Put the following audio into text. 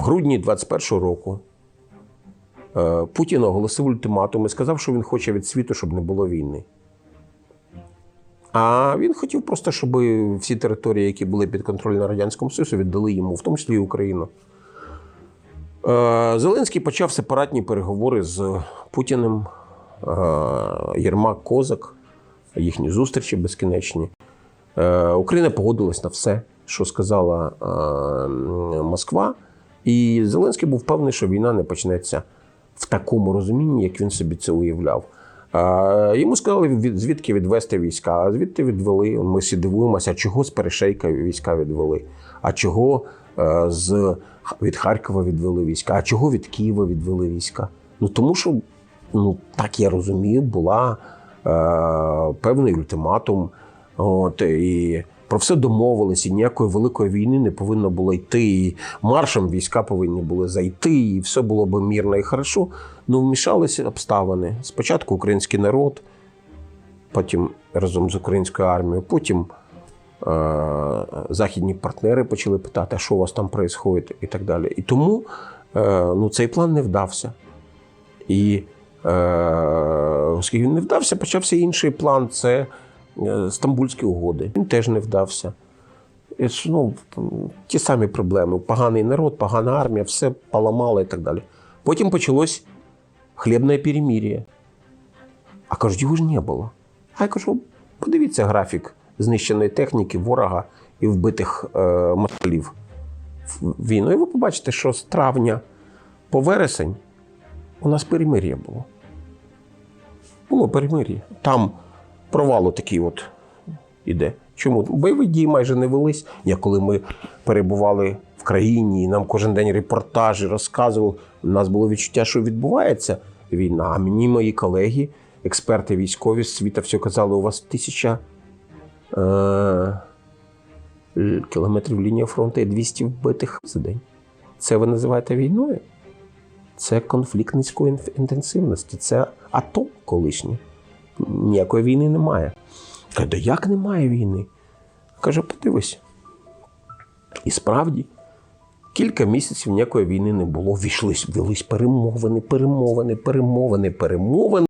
В грудні 21-го року е, Путін оголосив ультиматум і сказав, що він хоче від світу, щоб не було війни. А він хотів просто, щоб всі території, які були під контролем Радянського Союзу, віддали йому, в тому числі і Україну. Е, Зеленський почав сепаратні переговори з Путіним, е, Єрмак Козак, їхні зустрічі безкінечні. Україна погодилась на все, що сказала Москва. І Зеленський був впевнений, що війна не почнеться в такому розумінні, як він собі це уявляв. Йому сказали, звідки відвести війська, а звідти відвели. Ми всі дивуємося, чого з Перешейка війська відвели, а чого е, з, від Харкова відвели війська, а чого від Києва відвели війська. Ну тому що, ну так я розумію, була е, певний ультиматум. От, і про все домовилися, і ніякої великої війни не повинно було йти. І маршем війська повинні були зайти, і все було б мирно і хорошо. Ну, вмішалися обставини. Спочатку український народ, потім разом з українською армією, потім е- західні партнери почали питати, а що у вас там відбувається, і так далі. І тому е- ну, цей план не вдався. І е- оскільки він не вдався, почався інший план це Стамбульські угоди. Він теж не вдався. Ну, ті самі проблеми. Поганий народ, погана армія, все поламало і так далі. Потім почалось хлібне перемір'я. А кажуть, його ж не було. А я кажу, подивіться графік знищеної техніки, ворога і вбитих е, москалів війну. І ви побачите, що з травня по вересень у нас перемир'я було. Було перемир'я. Там провал такий от іде. Чому? Бойові дії майже не велись. Я коли ми перебували в країні, і нам кожен день репортажі розказували, у нас було відчуття, що відбувається війна. А мені мої колеги, експерти військові з світа, все казали, у вас тисяча е- кілометрів лінія фронту і 200 вбитих за день. Це ви називаєте війною? Це конфлікт низької інтенсивності, це АТО колишнє. Ніякої війни немає. Каже, да як немає війни? Каже, подивись. І справді, кілька місяців ніякої війни не було. Війшлись, велись перемовини, перемовини, перемовини, перемовини.